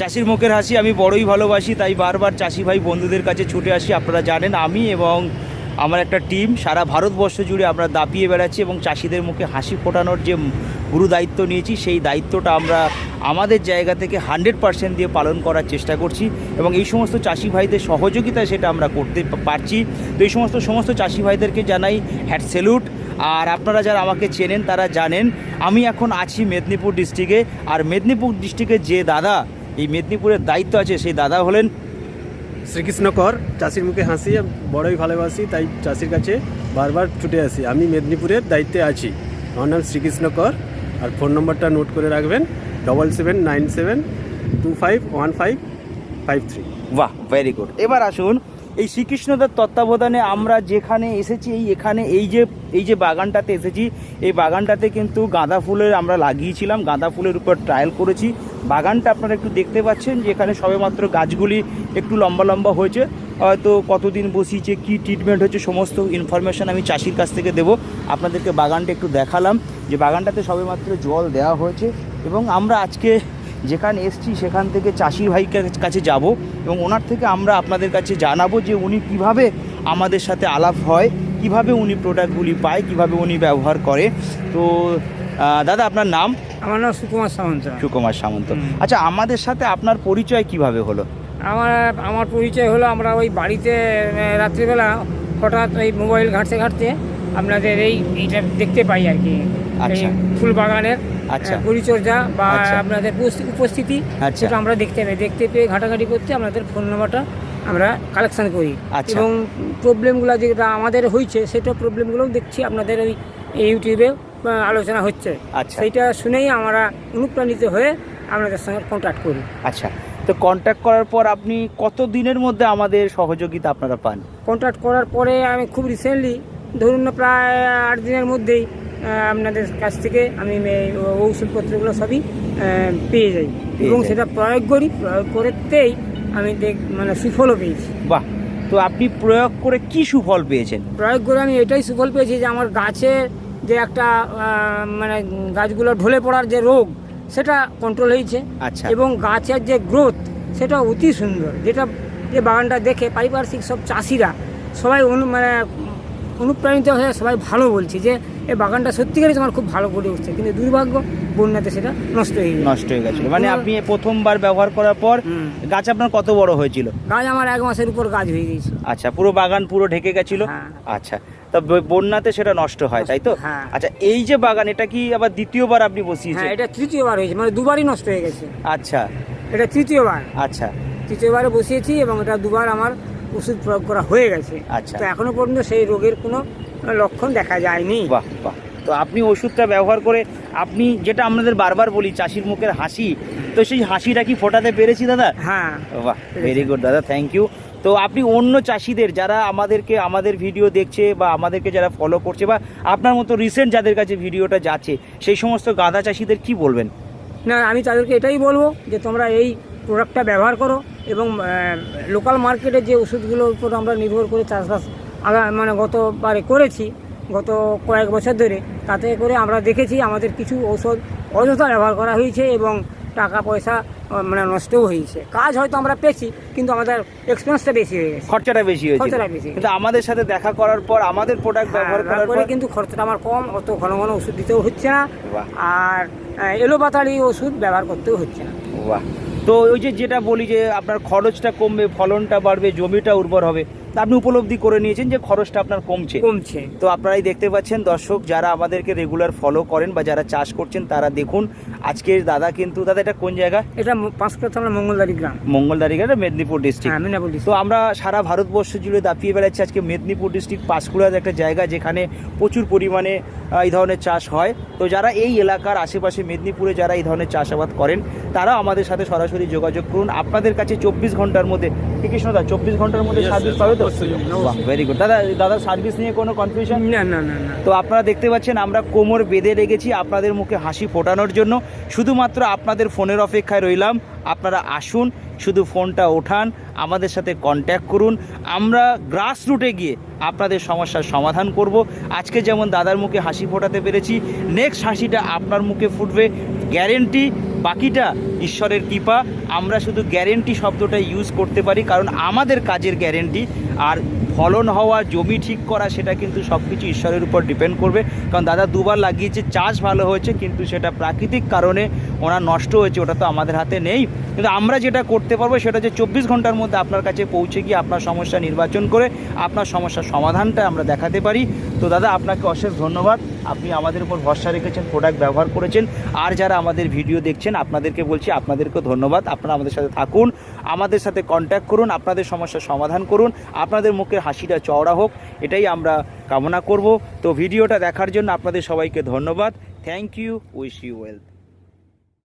চাষির মুখের হাসি, আমি বড়ই ভালোবাসি, তাই বারবার চাষি ভাই বন্ধুদের কাছে ছুটে আসি। আপনারা জানেন আমি এবং আমার একটা টিম সারা ভারতবর্ষ জুড়ে আমরা দাপিয়ে বেড়াচ্ছি এবং চাষিদের মুখে হাসি ফোটানোর যে গুরু দায়িত্ব নিয়েছি, সেই দায়িত্বটা আমরা আমাদের জায়গা থেকে হান্ড্রেড পার্সেন্ট দিয়ে পালন করার চেষ্টা করছি এবং এই সমস্ত চাষি ভাইদের সহযোগিতায় সেটা আমরা করতে পারছি। তো এই সমস্ত সমস্ত চাষি ভাইদেরকে জানাই হ্যাট স্যালুট আর আপনারা যারা আমাকে চেনেন তারা জানেন, আমি এখন আছি মেদিনীপুর ডিস্ট্রিক্টে। আর মেদিনীপুর ডিস্ট্রিক্টের যে দাদা এই মেদিনীপুরের দায়িত্ব আছে সেই দাদা হলেন শ্রীকৃষ্ণ কর। চাষির মুখে হাসি বড়ই ভালোবাসি তাই চাষির কাছে বারবার ছুটে আসি। আমি মেদিনীপুরের দায়িত্বে আছি। আমার নাম শ্রীকৃষ্ণ কর। আর ফোন নম্বরটা নোট করে রাখবেন double seven nine seven two five one five five three বাহ ভেরি গুড এবার আসুন এই শ্রীকৃষ্ণদার তত্ত্বাবধানে আমরা যেখানে এসেছি এই এখানে এই যে এই যে বাগানটাতে এসেছি এই বাগানটাতে কিন্তু গাঁদা ফুলের আমরা লাগিয়েছিলাম গাঁদা ফুলের উপর ট্রায়াল করেছি। বাগানটা আপনারা একটু দেখতে পাচ্ছেন যে এখানে সবেমাত্র গাছগুলি একটু লম্বা লম্বা হয়েছে। হয়তো কতদিন বসিয়েছে, কী ট্রিটমেন্ট হচ্ছে, সমস্ত ইনফরমেশান আমি চাষির কাছ থেকে দেবো। আপনাদেরকে বাগানটা একটু দেখালাম যে বাগানটাতে সবেমাত্র জল দেওয়া হয়েছে এবং আমরা আজকে যেখানে এসছি সেখান থেকে চাষি ভাইকে কাছে যাব এবং ওনার থেকে আমরা আপনাদের কাছে জানাব যে উনি কীভাবে আমাদের সাথে আলাপ হয়, কীভাবে উনি প্রোডাক্টগুলি পায়, কীভাবে উনি ব্যবহার করে। তো দাদা আপনার নাম আমার নাম সুকুমার সামন্ত সুকুমার সামন্ত আচ্ছা আমাদের সাথে আপনার পরিচয় কীভাবে হলো আমার আমার পরিচয় হলো আমরা ওই বাড়িতে রাত্রিবেলা হঠাৎ ওই মোবাইল ঘাঁটতে ঘাঁটতে আপনাদের এই এইটা দেখতে পাই আর কি আচ্ছা। ফুল বাগানের আচ্ছা। পরিচর্যা বা আচ্ছা। আপনাদের উপস্থিতি আচ্ছা। সেটা আমরা দেখতে পাই দেখতে পেয়ে ঘাটাঘাটি করতে আপনাদের ফোন নাম্বারটা আমরা কালেকশন করি আচ্ছা। এবং প্রবলেমগুলো যেটা আমাদের হয়েছে সেটা প্রবলেমগুলোও দেখছি আপনাদের ওই ইউটিউবে আলোচনা হচ্ছে। আচ্ছা। সেইটা শুনেই আমরা অনুপ্রাণিত হয়ে আপনাদের সঙ্গে কন্ট্যাক্ট করি। আচ্ছা। তো কন্ট্যাক্ট করার পর আপনি কত দিনের মধ্যে আমাদের সহযোগিতা আপনারা পান? কন্ট্যাক্ট করার পরে আমি খুব রিসেন্টলি ধরুন না প্রায় আট দিনের মধ্যেই আপনাদের কাছ থেকে আমি ঔষধপত্রগুলো সবই পেয়ে যাই। এবং সেটা প্রয়োগ করি প্রয়োগ করতেই আমি দেখ মানে সুফলও পেয়েছি। বাহ! তো আপনি প্রয়োগ করে কি সুফল পেয়েছেন? প্রয়োগ করে আমি এটাই সুফল পেয়েছি যে আমার গাছে যে একটা মানে গাছগুলো ঢলে পড়ার যে রোগ সেটা কন্ট্রোল হয়েছে। আচ্ছা। এবং গাছের যে গ্রোথ সেটা অতি সুন্দর। যেটা যে বাগানটা দেখে পারিপার্শ্বিক সব চাষিরা সবাই মানে অনুপ্রাণিত হয়ে সবাই ভালো বলছে যে এই বাগানটা সত্যিকারই তোমার খুব ভালো করে উঠছে। কিন্তু দুর্ভাগ্য বন্যাতে সেটা নষ্ট হয়ে গেছে। নষ্ট হয়ে গেছিল। মানে আপনি প্রথমবার ব্যবহার করার পর গাছ আপনার কত বড় হয়েছিল? গাছ আমার এক মাসের উপর গাছ হয়ে গেছে আচ্ছা পুরো বাগান পুরো ঢেকে গেছিল? হ্যাঁ। আচ্ছা তা বন্যাতে সেটা নষ্ট হয় তাই তো? হ্যাঁ। আচ্ছা এই যে বাগান এটা কি আবার দ্বিতীয়বার আপনি হ্যাঁ বসিয়েছেন এটা তৃতীয়বার হয়েছে মানে দুবারই নষ্ট হয়ে গেছে। আচ্ছা। এটা তৃতীয়বার। আচ্ছা। তৃতীয়বারে বসিয়েছি এবং এটা দুবার আমার ওষুধ প্রয়োগ করা হয়ে গেছে। আচ্ছা। তো এখনও পর্যন্ত সেই রোগের কোনো লক্ষণ দেখা যায়নি। বাহ বাহ। তো আপনি ওষুধটা ব্যবহার করে আপনি যেটা আমাদের বারবার বলি চাষির মুখের হাসি তো সেই হাসিটা কি ফোটাতে পেরেছি দাদা? হ্যাঁ। বাহ ভেরি গুড দাদা থ্যাংক ইউ তো আপনি অন্য চাষিদের যারা আমাদেরকে আমাদের ভিডিও দেখছে বা আমাদেরকে যারা ফলো করছে বা আপনার মতো রিসেন্ট যাদের কাছে ভিডিওটা যাচ্ছে সেই সমস্ত গাঁদা চাষিদের কি বলবেন? না আমি তাদেরকে এটাই বলব যে তোমরা এই প্রোডাক্টটা ব্যবহার করো। এবং লোকাল মার্কেটে যে ওষুধগুলোর উপর আমরা নির্ভর করে চাষবাস আগা মানে গতবারে করেছি গত কয়েক বছর ধরে তাতে করে আমরা দেখেছি আমাদের কিছু ঔষধ অযথা ব্যবহার করা হয়েছে এবং টাকা পয়সা মানে নষ্টও হয়েছে। কাজ হয়তো আমরা পেয়েছি কিন্তু আমাদের এক্সপেন্সটা বেশি হয়ে গেছে। খরচাটা বেশি হয়েছে খরচাটা বেশি। কিন্তু আমাদের সাথে দেখা করার পর আমাদের প্রোডাক্ট হ্যাঁ, ব্যবহার করার পর কিন্তু খরচাটা আমার কম অত ঘন ঘন ওষুধ দিতেও হচ্ছে না। আর এলোপাতাড়ি ওষুধ ব্যবহার করতেও হচ্ছে না। বাহ। তো ওই যে যেটা বলি যে আপনার খরচটা কমবে ফলনটা বাড়বে জমিটা উর্বর হবে আপনি উপলব্ধি করে নিয়েছেন যে খরচটা আপনার কমছে। কমছে। তো আপনারাই দেখতে পাচ্ছেন দর্শক যারা আমাদেরকে রেগুলার ফলো করেন বা যারা চাষ করছেন তারা দেখুন আজকের দাদা কিন্তু দাদা এটা কোন জায়গা? এটা থানা মঙ্গলদারি গ্রাম। মঙ্গলদারিঘাটা মেদিনীপুর ডিস্ট্রিক্ট হ্যাঁ তো আমরা সারা ভারতবর্ষ জুড়ে দাপিয়ে বেড়াচ্ছি আজকে মেদিনীপুর ডিস্ট্রিক্ট পাঁশকুড়ার একটা জায়গা যেখানে প্রচুর পরিমাণে এই ধরনের চাষ হয়। তো যারা এই এলাকার আশেপাশে মেদিনীপুরে যারা এই ধরনের চাষাবাদ করেন তারা আমাদের সাথে সরাসরি যোগাযোগ করুন। আপনাদের কাছে চব্বিশ ঘণ্টার মধ্যে কৃষ্ণদা চব্বিশ ঘণ্টার মধ্যে সার্ভিস পাবে তো? ভেরি গুড দাদা দাদা সার্ভিস নিয়ে কোনো কনফিউশন না না তো আপনারা দেখতে পাচ্ছেন আমরা কোমর বেঁধে রেখেছি আপনাদের মুখে হাসি ফোটানোর জন্য। শুধুমাত্র আপনাদের ফোনের অপেক্ষায় রইলাম। আপনারা আসুন শুধু ফোনটা ওঠান আমাদের সাথে কন্ট্যাক্ট করুন। আমরা গ্রাস রুটে গিয়ে আপনাদের সমস্যার সমাধান করব। আজকে যেমন দাদার মুখে হাসি ফোটাতে পেরেছি নেক্সট হাসিটা আপনার মুখে ফুটবে গ্যারেন্টি বাকিটা ঈশ্বরের কৃপা। আমরা শুধু গ্যারেন্টি শব্দটা ইউজ করতে পারি, কারণ আমাদের কাজের গ্যারেন্টি আর ফলন হওয়া, জমি ঠিক করা, সেটা কিন্তু সব কিছু ঈশ্বরের উপর ডিপেন্ড করবে। কারণ দাদা দুবার লাগিয়েছে, চাষ ভালো হয়েছে, কিন্তু সেটা প্রাকৃতিক কারণে ওনার নষ্ট হয়েছে, ওটা তো আমাদের হাতে নেই। কিন্তু আমরা যেটা করতে পারব, সেটা হচ্ছে চব্বিশ ঘণ্টার মধ্যে আপনার কাছে পৌঁছে গিয়ে আপনার সমস্যা নির্বাচন করে, আপনার সমস্যার সমাধানটা আমরা দেখাতে পারি। তো দাদা, আপনাকে অশেষ ধন্যবাদ। আপনি আমাদের উপর ভরসা রেখেছেন প্রোডাক্ট ব্যবহার করেছেন। আর যারা আমাদের ভিডিও দেখছেন, আপনাদেরকে বলছি, আপনাদেরকেও ধন্যবাদ। আপনারা আমাদের সাথে থাকুন, আমাদের সাথে কন্ট্যাক্ট করুন, আপনাদের সমস্যার সমাধান করুন, আপনাদের মুখের হাসিটা, চওড়া হোক, এটাই আমরা কামনা করব। তো ভিডিওটা দেখার জন্য আপনাদের সবাইকে ধন্যবাদ। Thank you wish you wealth